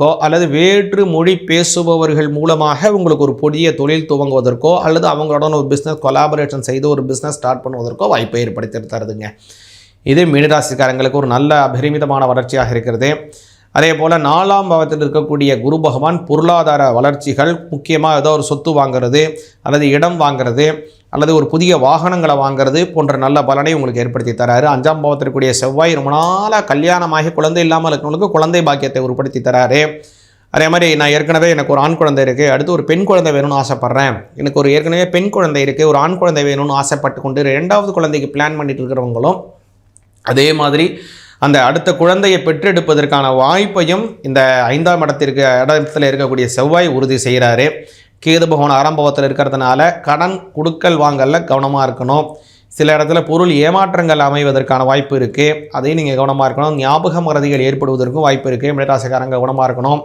கோ அல்லது வேற்று மொழி பேசுபவர்கள் மூலமாக உங்களுக்கு ஒரு புதிய தொழில் துவங்குவதற்கோ அல்லது அவங்களுடன் ஒரு பிஸ்னஸ் கொலாபரேஷன் செய்து ஒரு பிஸ்னஸ் ஸ்டார்ட் பண்ணுவதற்கோ வாய்ப்பை ஏற்படுத்தி தருதுங்க. இது மீனராசிக்காரங்களுக்கு ஒரு நல்ல அபரிமிதமான வளர்ச்சியாக இருக்கிறது. அதே போல் நாலாம் பாவத்தில் இருக்கக்கூடிய குரு பகவான் பொருளாதார வளர்ச்சிகள் முக்கியமாக ஏதோ ஒரு சொத்து வாங்குறது அல்லது இடம் வாங்குறது அல்லது ஒரு புதிய வாகனங்களை வாங்குறது போன்ற நல்ல பலனை உங்களுக்கு ஏற்படுத்தி தராரு. அஞ்சாம் பாவத்திற்குரிய செவ்வாய் ரொம்ப நாளாக கல்யாணமாகி குழந்தை இல்லாமல் இருக்கிறவங்களுக்கு குழந்தை பாக்கியத்தை உருப்படுத்தி தராரு. அதே மாதிரி நான் ஏற்கனவே எனக்கு ஒரு ஆண் குழந்தை இருக்குது அடுத்து ஒரு பெண் குழந்தை வேணும்னு ஆசைப்பட்றேன். எனக்கு ஒரு ஏற்கனவே பெண் குழந்தை இருக்குது ஒரு ஆண் குழந்தை வேணும்னு ஆசைப்பட்டு கொண்டு ரெண்டாவது குழந்தைக்கு பிளான் பண்ணிட்டு இருக்கிறவங்களும் அதே மாதிரி அந்த அடுத்த குழந்தையை பெற்றெடுப்பதற்கான வாய்ப்பையும் இந்த ஐந்தாம் இடத்திற்கு இடத்துல இருக்கக்கூடிய செவ்வாய் உறுதி செய்கிறாரு. கேது பகவான் ஆரம்பத்தில் இருக்கிறதுனால கடன் கொடுக்கல் வாங்கலில் கவனமாக இருக்கணும். சில இடத்துல பொருள் ஏமாற்றங்கள் அமைவதற்கான வாய்ப்பு இருக்குது அதையும் நீங்கள் கவனமாக இருக்கணும். ஞாபக மறதிகள் ஏற்படுவதற்கும் வாய்ப்பு இருக்குது மிடராசிக்காரங்க கவனமாக இருக்கணும்.